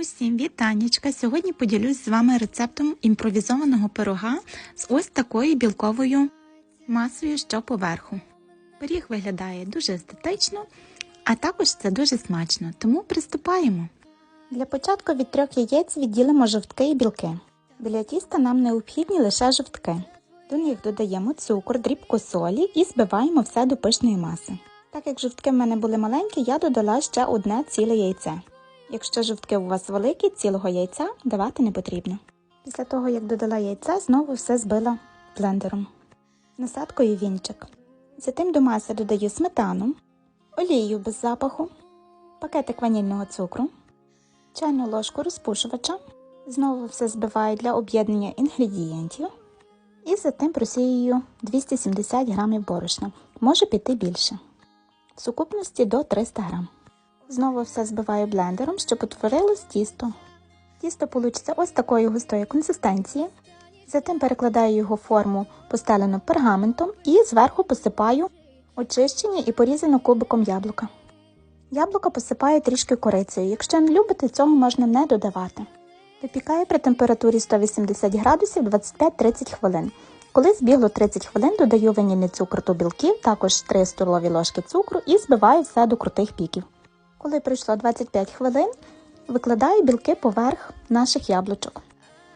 Усім вітаннячка! Сьогодні поділюсь з вами рецептом імпровізованого пирога з ось такою білковою масою, що поверху. Пиріг виглядає дуже естетично, а також це дуже смачно, тому приступаємо. Для початку від трьох яєць відділимо жовтки і білки. Біля тіста нам необхідні лише жовтки. До них додаємо цукор, дрібку солі і збиваємо все до пишної маси. Так як жовтки в мене були маленькі, я додала ще одне ціле яйце. Якщо жовтки у вас великі, цілого яйця давати не потрібно. Після того, як додала яйце, знову все збила блендером. Насадкою вінчик. Затим до маси додаю сметану, олію без запаху, пакетик ванільного цукру, чайну ложку розпушувача. Знову все збиваю для об'єднання інгредієнтів. І затим просіюю 270 г борошна. Може піти більше. В сукупності до 300 г. Знову все збиваю блендером, щоб утворилось тісто. Тісто вийде ось такої густої консистенції. Затим перекладаю його форму, постелену пергаментом, і зверху посипаю очищені і порізану кубиком яблука. Яблука посипаю трішки корицею. Якщо не любите, цього можна не додавати. Випікаю при температурі 180 градусів 25-30 хвилин. Коли збігло 30 хвилин, додаю ванільний цукор до білків, також 3 столові ложки цукру і збиваю все до крутих піків. Коли пройшло 25 хвилин, викладаю білки поверх наших яблучок.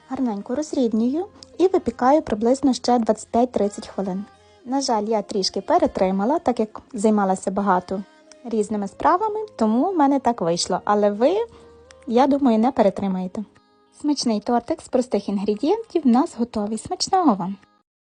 Гарненько розрівнюю і випікаю приблизно ще 25-30 хвилин. На жаль, я трішки перетримала, так як займалася багато різними справами, тому в мене так вийшло. Але ви, я думаю, не перетримаєте. Смачний тортик з простих інгредієнтів в нас готовий. Смачного вам!